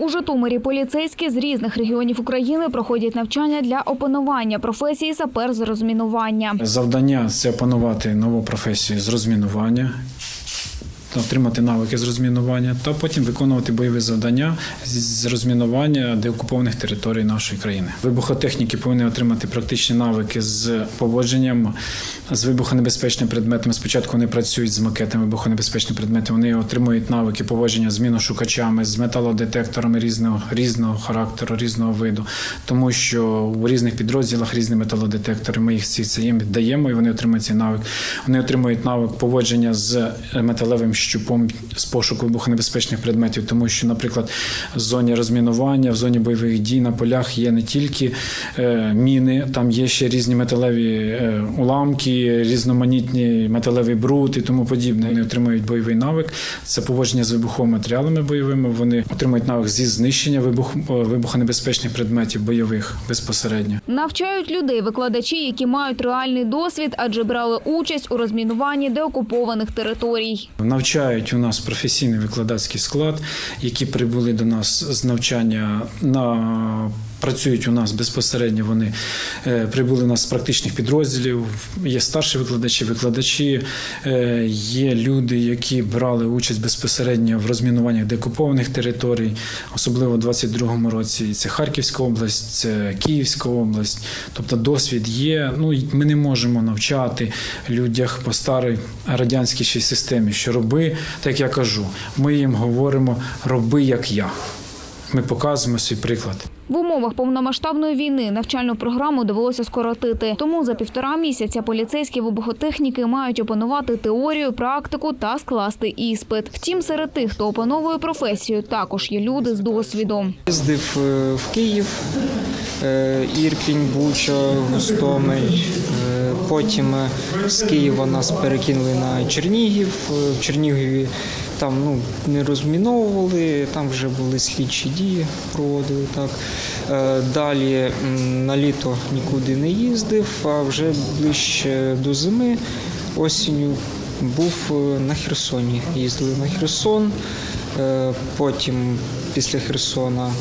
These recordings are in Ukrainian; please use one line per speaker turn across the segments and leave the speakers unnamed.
У Житомирі поліцейські з різних регіонів України проходять навчання для опанування професії сапер з розмінування.
Завдання це опанувати нову професію з розмінування, отримати навики з розмінування та потім виконувати бойові завдання з розмінування деокупованих територій нашої країни. Вибухотехніки повинні отримати практичні навики з поводженням з вибухонебезпечними предметами. Спочатку вони працюють з макетами вибухонебезпечних предметів. Вони отримують навики поводження з міношукачами, з металодетекторами різного різного характеру, різного виду, тому що у різних підрозділах різні металодетектори. Ми їх всі це їм даємо, і вони отримують цей навик. Вони отримують навик поводження з металевим щупом з пошуку вибухонебезпечних предметів, тому що, наприклад, в зоні розмінування, в зоні бойових дій на полях є не тільки е, міни, там є ще різні металеві е, уламки, різноманітні металевий бруд і тому подібне. Вони отримують бойовий навик. Це поводження з вибуховими матеріалами бойовими. Вони отримують навик зі знищення вибух, е, вибухонебезпечних предметів бойових безпосередньо.
Навчають людей викладачі, які мають реальний досвід, адже брали участь у розмінуванні деокупованих територій.
Навчають у нас професійний викладацький склад, які прибули до нас з навчання на працюють у нас безпосередньо. Вони е, прибули у нас з практичних підрозділів. Є старші викладачі, викладачі, е, є люди, які брали участь безпосередньо в розмінуваннях деокупованих територій, особливо у 22-му році. Це Харківська область, це Київська область. Тобто досвід є. Ну ми не можемо навчати людях по старій радянській системі, що роби, так я кажу. Ми їм говоримо роби як я. Ми показуємо свій приклад.
В умовах повномасштабної війни навчальну програму довелося скоротити. Тому за півтора місяця поліцейські вибухотехніки мають опанувати теорію, практику та скласти іспит. Втім, серед тих, хто опановує професію, також є люди з досвідом.
Їздив е, в Київ, е, Ірпінь, Буча, Гостомель. Потім е, з Києва нас перекинули на Чернігів. Е, В Чернігові там ну, не розміновували, там вже були слідчі дії, проводили так. Е, Далі на літо нікуди не їздив, а вже ближче до зими осінню був на Херсоні. Їздили на Херсон. Потім після Херсона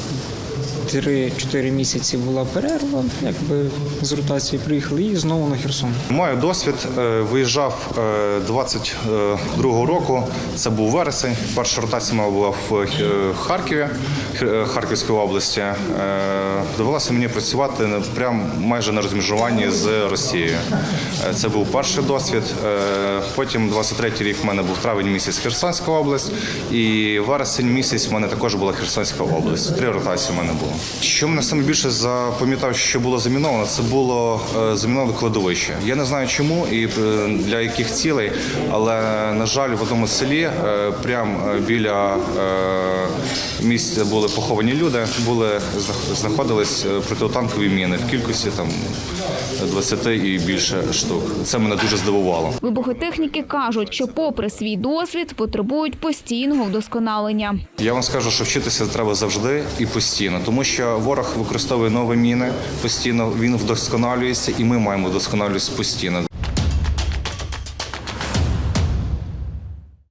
3-4 місяці була перерва, якби з ротації приїхали і знову на Херсон.
Маю досвід. е, Виїжджав е, 22-го року. Це був вересень. Перша ротація моя була в е, Харкові, Х- Харківської області. Е, Довелося мені працювати прям майже на розміжуванні з Росією. Е, Це був перший досвід. Е, Потім 23-й рік в мене був травень місяць Херсонська область, і вересень місяць в мене також була Херсонська область. Три ротації в мене було. Що мене саме більше запам'ятав, що було заміновано, це було е, заміноване кладовище. Я не знаю чому і е, для яких цілей, але на жаль, в одному селі, е, прямо біля місця були поховані люди, були знаходились протитанкові міни в кількості там 20 і більше штук. Це мене дуже здивувало.
Вибухотехніки кажуть, що попри свій досвід потребують постійного вдосконалення.
Я вам скажу, що вчитися треба завжди і постійно, тому що ворог використовує нові міни постійно. Він вдосконалюється, і ми маємо вдосконалюватися постійно.